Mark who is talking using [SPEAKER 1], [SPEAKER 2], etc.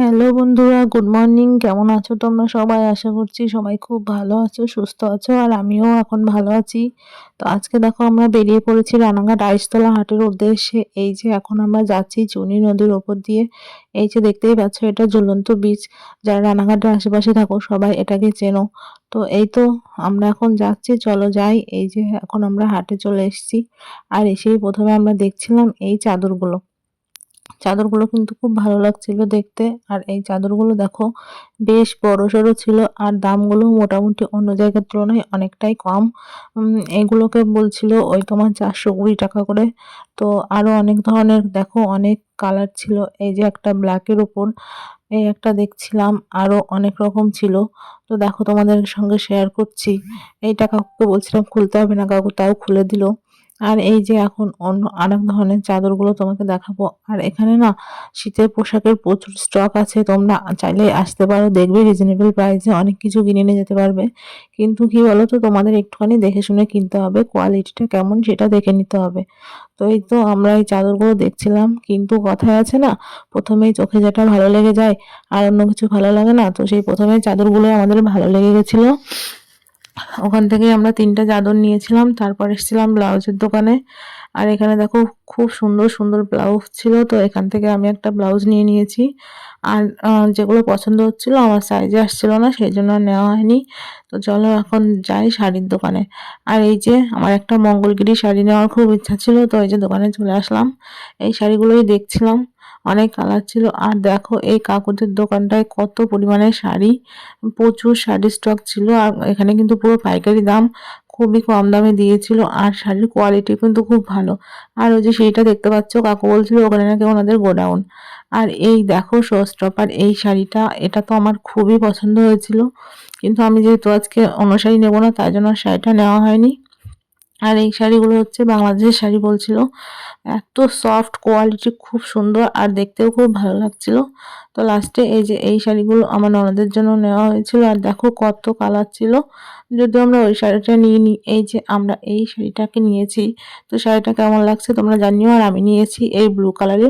[SPEAKER 1] Hello বন্ধুরা, good morning. কেমন আছো তোমরা সবাই? আশা করছি সবাই খুব ভালো আছো, সুস্থ আছো, আর আমিও এখন ভালো আছি। তো আজকে দেখো আমরা বেরিয়ে পড়েছি রানাঘাট আইসতলা হাটের উদ্দেশ্যে। এই যে এখন আমরা যাচ্ছি চুনি নদীর ওপর দিয়ে। এই যে দেখতেই পাচ্ছ, এটা ঝুলন্ত বীজ যারা রানাঘাটের আশেপাশে থাকো, সবাই এটাকে চেনো। তো এই তো আমরা এখন যাচ্ছি, চলো যাই। এই যে এখন আমরা হাটে চলে এসেছি। আর এসেই প্রথমে আমরা দেখছিলাম এই চাদরগুলো। চাদরগুলো কিন্তু খুব ভালো লাগছিল দেখতে। আর এই চাদরগুলো দেখো, বেশ বড় সড়ো ছিল আর দামগুলো মোটামুটি অন্য জায়গার তুলনায় অনেকটাই কম। এগুলোকে বলছিল ওই তোমার চারশো কুড়ি টাকা করে। তো আরও অনেক ধরনের দেখো, অনেক কালার ছিল। এই যে একটা ব্ল্যাকের ওপর এই একটা দেখছিলাম আরও অনেক রকম ছিল। তো দেখো তোমাদের সঙ্গে শেয়ার করছি। এইটা কাকুকে বলছিলাম খুলতে হবে না কাকু তাও খুলে দিল। আর এই যে এখন অন্য আরেক ধরনের চাদরগুলো তোমাকে দেখাবো। আর এখানে না শীতের পোশাকের প্রচুর স্টক আছে, তোমরা চাইলে আসতে পারো, দেখবে রিজনেবল প্রাইসে অনেক কিছু কিনে নিয়ে যেতে পারবে। কিন্তু কি বলো তো তোমাদের একটুখানি দেখে শুনে কিনতে হবে কোয়ালিটিটা কেমন সেটা দেখে নিতে হবে। তো এই তো আমরা এই চাদরগুলো দেখছিলাম, কিন্তু কথায় আছে না, প্রথমেই চোখে যেটা ভালো লেগে যায় আর অন্য কিছু ভালো লাগে না, তো সেই প্রথমে চাদরগুলো আমাদের ভালো লেগে গেছিল। ওখান থেকে আমরা তিনটা চাদর নিয়েছিলাম, তারপর এসেছিলাম ব্লাউজের দোকানে। আর এখানে দেখো, খুব সুন্দর সুন্দর ব্লাউজ ছিল, তো এখান থেকে আমি একটা ব্লাউজ নিয়ে নিয়েছি। আর যেগুলো পছন্দ হচ্ছিল আমার সাইজে আসছিল না, সেই জন্য নেওয়া হয়নি। তো চলো এখন যাই শাড়ির দোকানে। আর এই যে আমার একটা মঙ্গলগিরি শাড়ি নেওয়ার খুব ইচ্ছা ছিল, তো এই যে দোকানে চলে আসলাম। এই শাড়িগুলোই দেখছিলাম। অনেক কালার ছিল। আর দেখো, এই কাকুদের দোকানটায় কত পরিমাণে শাড়ি, প্রচুর শাড়ির স্টক ছিল। আর এখানে কিন্তু পুরো পাইকারি দাম খুবই কম দামে দিয়েছিল। আর শাড়ির কোয়ালিটি কিন্তু খুব ভালো। আর ওই যে সেইটা দেখতে পাচ্ছ, কাকু বলছিল ওখানে নাকি ওনাদের গোডাউন। আর এই দেখো আর এই শাড়িটা, এটা তো আমার খুবই পছন্দ হয়েছিল। কিন্তু আমি যেহেতু আজকে অন্য শাড়ি নেব না, তাই জন্য শাড়িটা নেওয়া হয়নি। আর এই শাড়িগুলো হচ্ছে বাংলাদেশের শাড়ি বলছিল। এত সফট কোয়ালিটি খুব সুন্দর আর দেখতেও খুব ভালো লাগছিল। তো লাস্টে এই যে এই শাড়িগুলো আমার ননদের জন্য নেওয়া হয়েছিল আর দেখো কত কালার ছিল। যদি আমরা ওই শাড়িটা নিয়ে নিই এই যে আমরা এই শাড়িটাকে নিয়েছি। তো শাড়িটা কেমন লাগছে তোমরা জানিও আর আমি নিয়েছি এই ব্লু কালারের